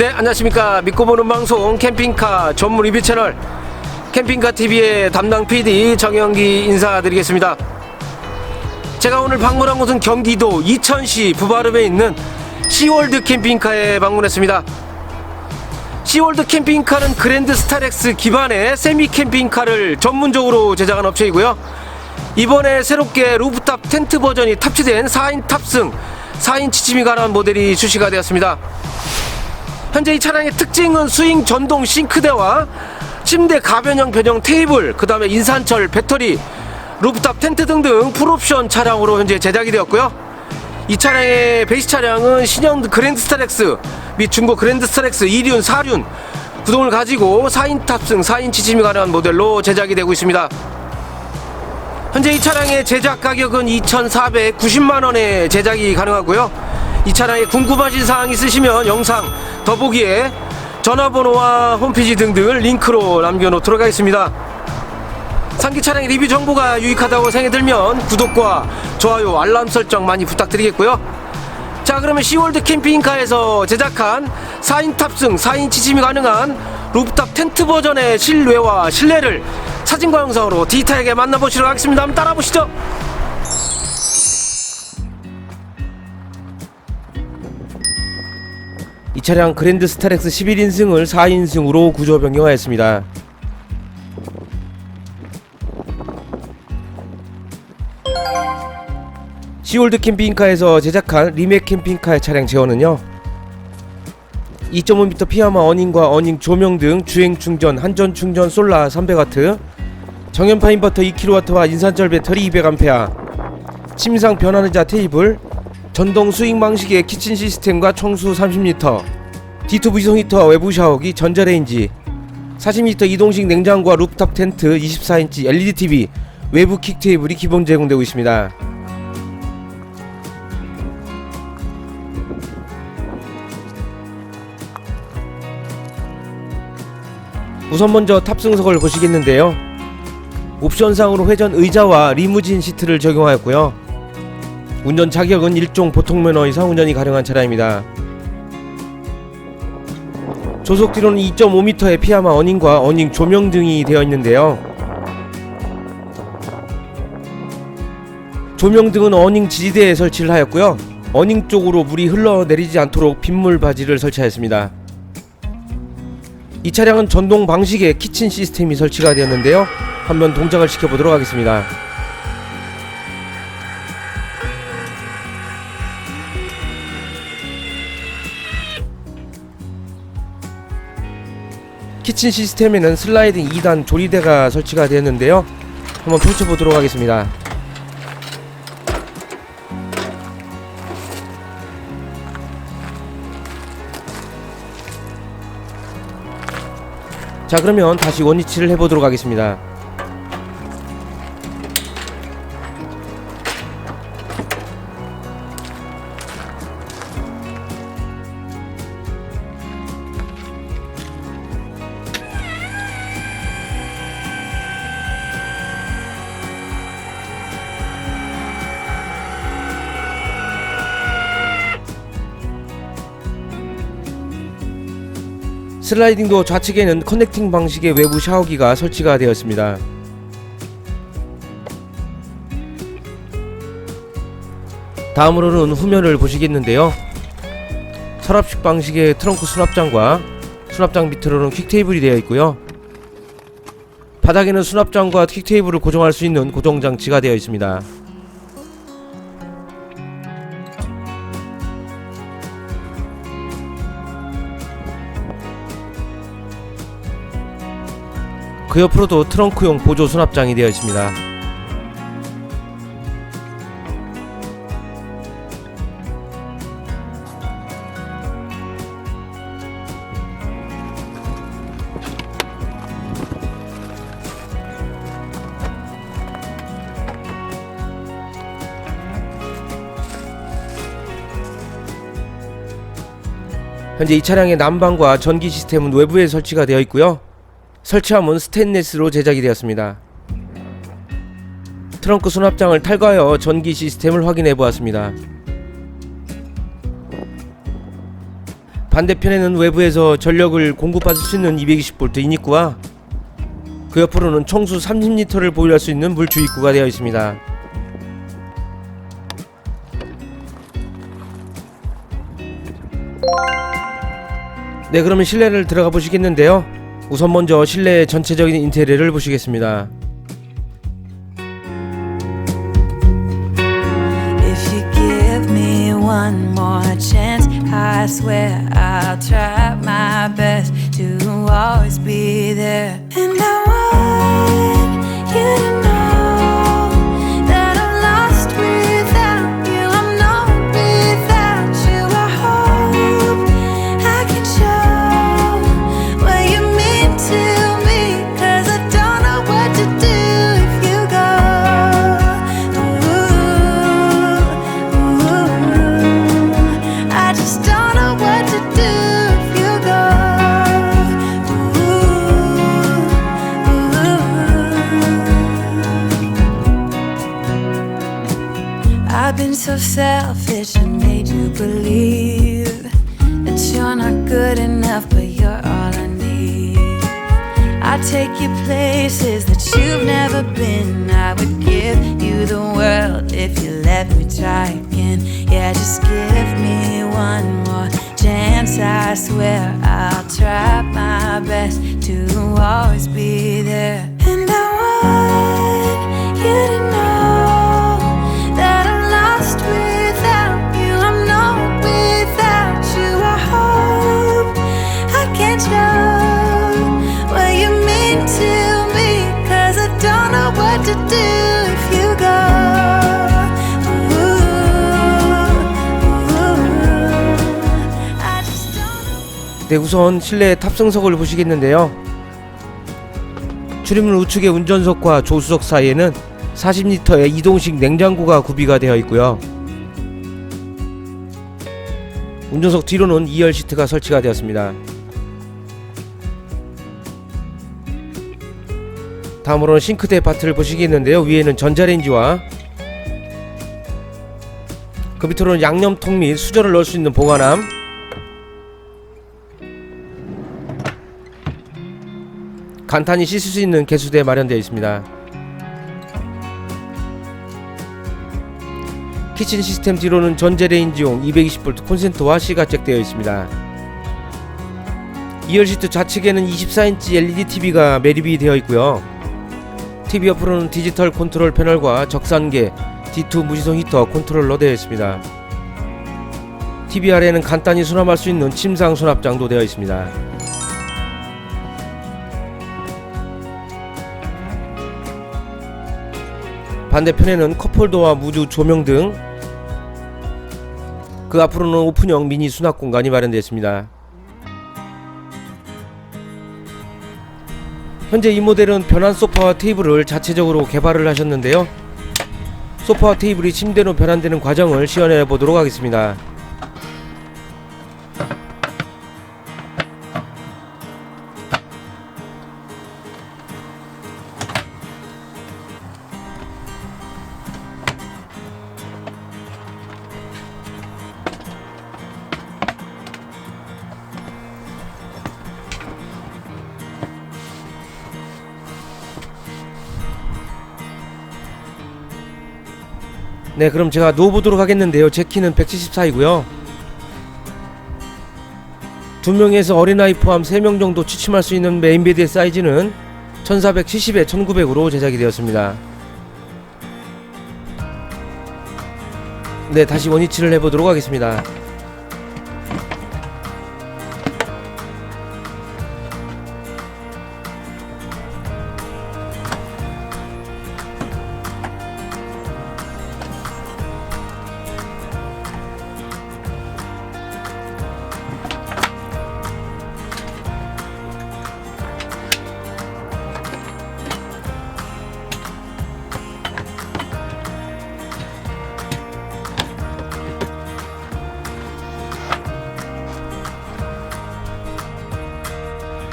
네, 안녕하십니까. 믿고 보는 방송 캠핑카 전문 리뷰 채널 캠핑카 TV의 담당 PD 정영기 인사드리겠습니다. 제가 오늘 방문한 곳은 경기도 이천시 부바름에 있는 시월드 캠핑카에 방문했습니다. 시월드 캠핑카는 그랜드 스타렉스 기반의 세미 캠핑카를 전문적으로 제작한 업체이고요. 이번에 새롭게 루프탑 텐트 버전이 탑재된 4인 탑승, 4인 지침이 가능한 모델이 출시가 되었습니다. 현재 이 차량의 특징은 스윙 전동 싱크대와 침대 가변형 변형 테이블, 그 다음에 인산철, 배터리, 루프탑 텐트 등등 풀옵션 차량으로 현재 제작이 되었고요. 이 차량의 베이스 차량은 신형 그랜드 스타렉스 및 중고 그랜드 스타렉스 2륜, 4륜 구동을 가지고 4인 탑승, 4인 지침이 가능한 모델로 제작이 되고 있습니다. 현재 이 차량의 제작 가격은 2,490만 원에 제작이 가능하고요. 이 차량에 궁금하신 사항 있으시면 영상 더보기에 전화번호와 홈페이지 등등을 링크로 남겨놓도록 하겠습니다. 상기 차량 리뷰 정보가 유익하다고 생각이 들면 구독과 좋아요, 알람 설정 많이 부탁드리겠고요. 자 그러면 시월드 캠핑카에서 제작한 4인 탑승, 4인 지침이 가능한 루프탑 텐트 버전의 실외와 실내를 사진과 영상으로 디테일하게 만나보시도록 하겠습니다. 한번 따라보시죠. 이 차량 그랜드 스타렉스 11인승을 4인승으로 구조 변경하였습니다. 시월드 캠핑카에서 제작한 리맥 캠핑카의 차량 제어는요 2.5m 피아마 어닝과 어닝 조명 등 주행 충전, 한전 충전 솔라 300W 정연파 인버터 2kW와 인산철 배터리 200A 침상 변환 의자 테이블 전동 스윙 방식의 키친 시스템과 청수 30L D2 부지성 히터 외부 샤워기 전자레인지 40m 이동식 냉장고와 루프탑 텐트 24인치 LED TV 외부 킥 테이블이 기본 제공되고 있습니다. 우선 먼저 탑승석을 보시겠는데요. 옵션상으로 회전 의자와 리무진 시트를 적용하였고요. 운전 자격은 일종 보통 면허 이상 운전이 가능한 차량입니다. 조속 뒤로는 2.5m의 피아마 어닝과 어닝 조명 등이 되어 있는데요. 조명 등은 어닝 지지대에 설치를 하였고요. 어닝 쪽으로 물이 흘러내리지 않도록 빗물 바지를 설치하였습니다. 이 차량은 전동 방식의 키친 시스템이 설치가 되었는데요. 한번 동작을 시켜보도록 하겠습니다. 키친 시스템에는 슬라이딩 2단 조리대가 설치가 되었는데요. 한번 펼쳐보도록 하겠습니다. 자 그러면 다시 원위치를 해보도록 하겠습니다 슬라이딩도 좌측에는 커넥팅 방식의 외부 샤워기가 설치가 되었습니다. 다음으로는 후면을 보시겠는데요. 서랍식 방식의 트렁크 수납장과 수납장 밑으로는 퀵테이블이 되어 있고요. 바닥에는 수납장과 퀵테이블을 고정할 수 있는 고정 장치가 되어 있습니다. 그 옆으로도 트렁크용 보조 수납장이 되어 있습니다. 현재 이 차량의 난방과 전기 시스템은 외부에 설치가 되어 있고요. 설치함은 스테인레스로 제작이 되었습니다. 트렁크 수납장을 탈거하여 전기 시스템을 확인해 보았습니다. 반대편에는 외부에서 전력을 공급받을 수 있는 220V 인입구와 그 옆으로는 청수 30리터를 보유할 수 있는 물 주입구가 되어 있습니다. 네, 그러면 실내를 들어가 보시겠는데요. 우선 먼저 실내 전체적인 인테리어를 보시겠습니다. I swear I'll try my best to always be there. 네, 우선 실내 탑승석을 보시겠는데요. 출입문 우측의 운전석과 조수석 사이에는 40리터의 이동식 냉장고가 구비가 되어 있고요. 운전석 뒤로는 2열 시트가 설치가 되었습니다. 다음으로는 싱크대 파트를 보시겠는데요. 위에는 전자레인지와 그 밑으로는 양념통 및 수저를 넣을 수 있는 보관함 간단히 씻을 수 있는 개수대 마련되어 있습니다. 키친 시스템 뒤로는 전자레인지용 220V 콘센트와 C가 잭되어 있습니다. 2열 시트 좌측에는 24인치 LED TV가 매립이 되어 있고요. TV 옆으로는 디지털 컨트롤 패널과 적산계 D2 무지성 히터 컨트롤러 되어 있습니다. TV 아래에는 간단히 수납할 수 있는 침상 수납장도 되어 있습니다. 반대편에는 컵홀더와 무드 조명 등 그 앞으로는 오픈형 미니 수납 공간이 마련되어 있습니다. 현재 이 모델은 변환 소파와 테이블을 자체적으로 개발을 하셨는데요. 소파와 테이블이 침대로 변환되는 과정을 시연해 보도록 하겠습니다. 네, 그럼 제가 누워보도록 하겠는데요. 제 키는 174이고요. 두 명에서 어린아이 포함 3명 정도 취침할 수 있는 메인베드의 사이즈는 1470에 1900으로 제작이 되었습니다. 네, 다시 원위치를 해보도록 하겠습니다.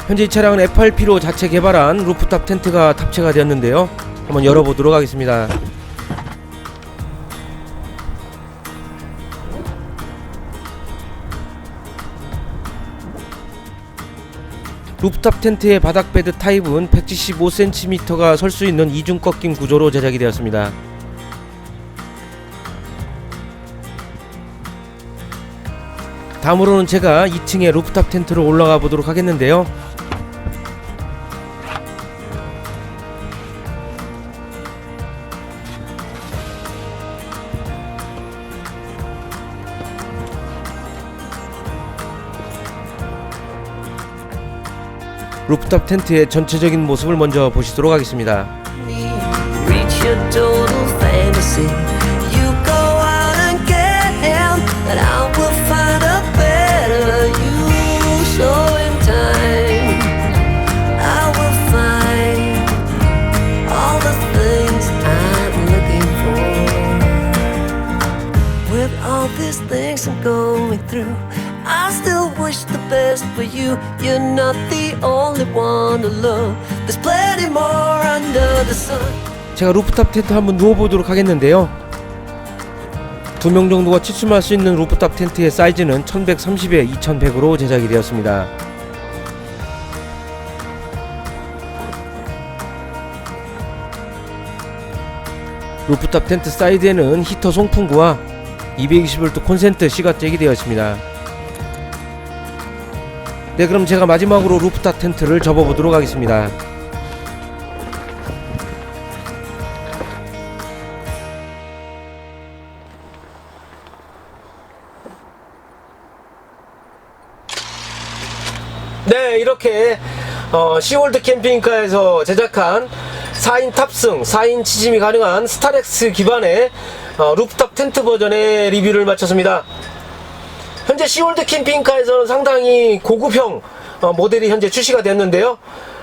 현재 이 차량은 F8P로 자체 개발한 루프탑 텐트가 탑재가 되었는데요. 한번 열어보도록 하겠습니다. 루프탑 텐트의 바닥 베드 타입은 175cm가 설 수 있는 이중 꺾임 구조로 제작이 되었습니다. 다음으로는 제가 2층의 루프탑 텐트로 올라가 보도록 하겠는데요. 루프탑 텐트의 전체적인 모습을 먼저 보시도록 하겠습니다. I still wish the best for you. You're not the only one to love. There's plenty more under the sun. 제가 루프탑 텐트 한번 누워보도록 하겠는데요. 두 명 정도가 취침할 수 있는 루프탑 텐트의 사이즈는 1130에 2100으로 제작이 되었습니다. 루프탑 텐트 사이드에는 히터 송풍구와 220V 콘센트 시가잭이 되어 있습니다. 네 그럼 제가 마지막으로 루프탑 텐트를 접어보도록 하겠습니다. 네, 이렇게 어, 시월드 캠핑카에서 제작한 4인 탑승, 4인 지짐이 가능한 스타렉스 기반의 어, 루프탑 텐트 버전의 리뷰를 마쳤습니다. 현재 시월드 캠핑카에서는 상당히 고급형 어, 모델이 현재 출시가 됐는데요.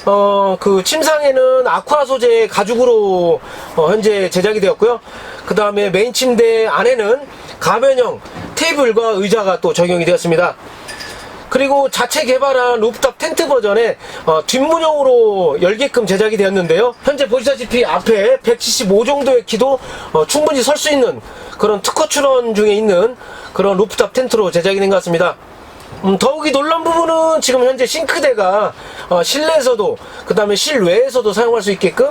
어, 그 침상에는 아쿠아 소재 가죽으로 어, 현재 제작이 되었고요. 그 다음에 메인 침대 안에는 가변형 테이블과 의자가 또 적용이 되었습니다. 그리고 자체 개발한 루프탑 텐트 버전에 어, 뒷문형으로 열게끔 제작이 되었는데요. 현재 보시다시피 앞에 175 정도의 키도 어, 충분히 설 수 있는 그런 특허 출원 중에 있는 그런 루프탑 텐트로 제작이 된 것 같습니다. 음, 더욱이 놀란 부분은 지금 현재 싱크대가 어, 실내에서도 그 다음에 실외에서도 사용할 수 있게끔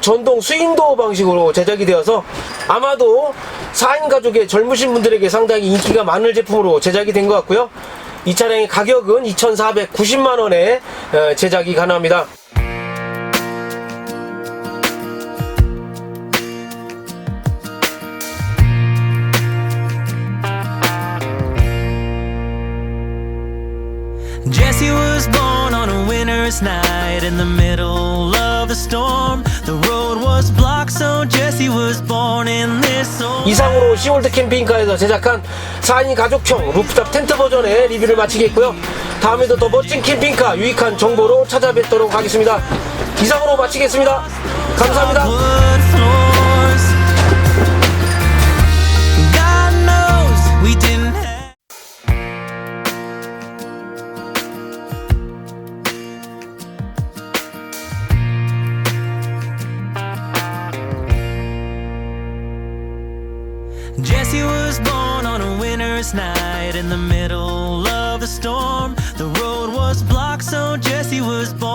전동 스윙도어 방식으로 제작이 되어서 아마도 4인 가족의 젊으신 분들에게 상당히 인기가 많은 제품으로 제작이 된 것 같고요. 이 차량의 가격은 2,490만원에 어, 제작이 가능합니다. Jesse was born on a winter's night in the middle of a storm. The road was blocked, so Jesse was born in this old. 이상으로 시월드 캠핑카에서 제작한 4인 가족형 루프탑 텐트 버전의 리뷰를 마치겠고요. 다음에도 더 멋진 캠핑카 유익한 정보로 찾아뵙도록 하겠습니다. 이상으로 마치겠습니다. 감사합니다. In the middle of a storm. The road was blocked, so Jesse was born